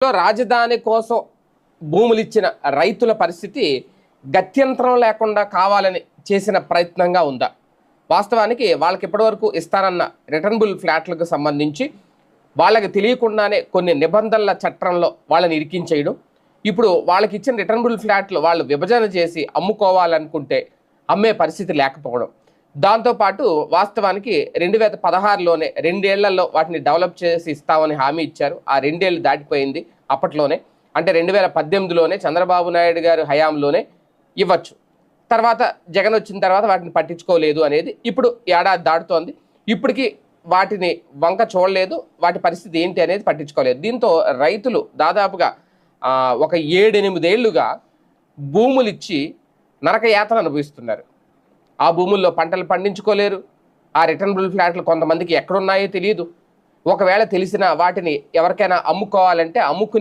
రాజధాని కోసం భూములు ఇచ్చిన రైతుల పరిస్థితి గత్యంతరం లేకుండా కావాలని చేసిన ప్రయత్నంగా ఉందా? వాస్తవానికి వాళ్ళకి ఇప్పటివరకు ఇస్తానన్న రిటర్నబుల్ ఫ్లాట్లకు సంబంధించి వాళ్ళకి తెలియకుండానే కొన్ని నిబంధనల చట్టంలో వాళ్ళని ఇరికించేయడం ఇప్పుడు వాళ్ళకి ఇచ్చిన రిటర్నబుల్ ఫ్లాట్లు వాళ్ళు విభజన చేసి అమ్ముకోవాలనుకుంటే అమ్మే పరిస్థితి లేకపోవడం దాంతోపాటు వాస్తవానికి రెండు వేల పదహారులోనే రెండేళ్ళలో వాటిని డెవలప్ చేసి ఇస్తామని హామీ ఇచ్చారు. ఆ రెండేళ్ళు దాటిపోయింది అప్పట్లోనే. అంటే రెండు వేల పద్దెనిమిదిలోనే చంద్రబాబు నాయుడు గారు హయాంలోనే ఇవ్వచ్చు. తర్వాత జగన్ వచ్చిన తర్వాత వాటిని పట్టించుకోలేదు అనేది ఇప్పుడు ఏడాది దాటుతోంది. ఇప్పటికీ వాటిని వంక చూడలేదు. వాటి పరిస్థితి ఏంటి అనేది పట్టించుకోలేదు. దీంతో రైతులు దాదాపుగా ఒక ఏడెనిమిదేళ్ళుగా భూములు ఇచ్చి నరక యాతన అనుభవిస్తున్నారు. ఆ భూముల్లో పంటలు పండించుకోలేరు. ఆ రిటర్నబుల్ ఫ్లాట్లు కొంతమందికి ఎక్కడున్నాయో తెలియదు. ఒకవేళ తెలిసిన వాటిని ఎవరికైనా అమ్ముకోవాలంటే అమ్ముకుని